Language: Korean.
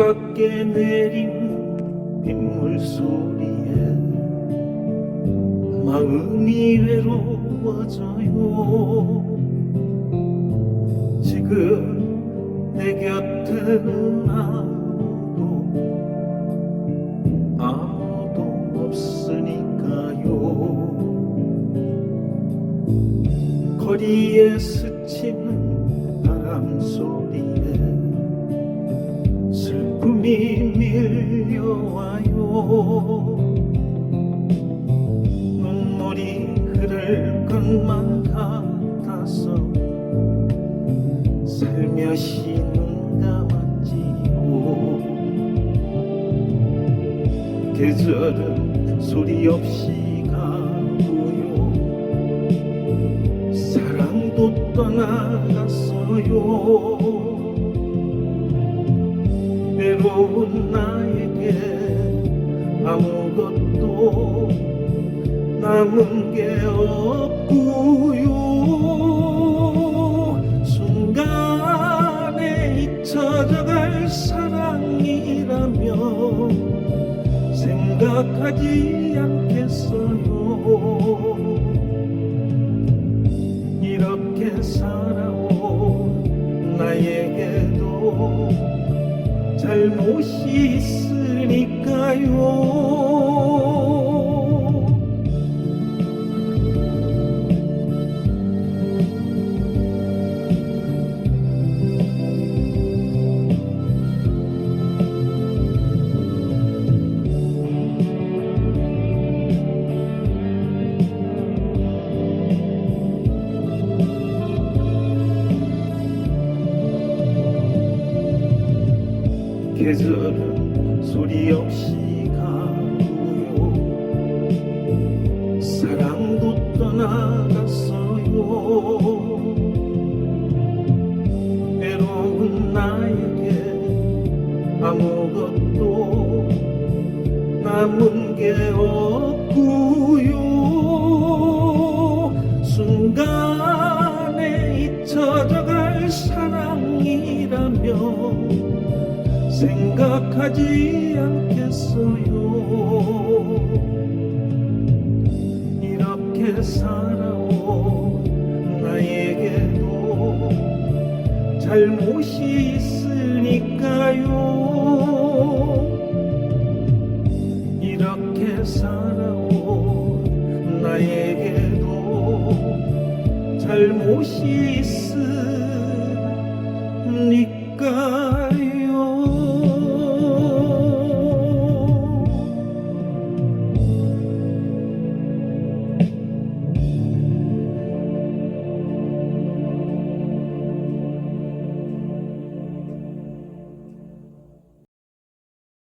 함께 내린 빗물 소리에 마음이 외로워져요. 지금 내 곁에는 아무도 아무도 없으니까요. 거리에 스치는 바람 소리 에 슬픔이 밀려와요. 눈물이 흐를 것만 같아서 살며시 눈 감았지요. 계절은 소리 없이 가고요. 사랑도 떠나갔어요 남은 게 없고요. 순간에 잊혀져갈 사랑이라면 생각하지 않겠어요. 이렇게 살아온 나에게도 잘못이 있으니까요 계절은 소리 없이 가고요. 사랑도 떠나갔어요. 외로운 나에게 아무것도 남은 게 없고요. 순간에 잊혀져갈 사랑이라면 생각하지 않겠어요. 이렇게 살아온 나에게도 잘못이 있으니까요. 이렇게 살아온 나에게도 잘못이 있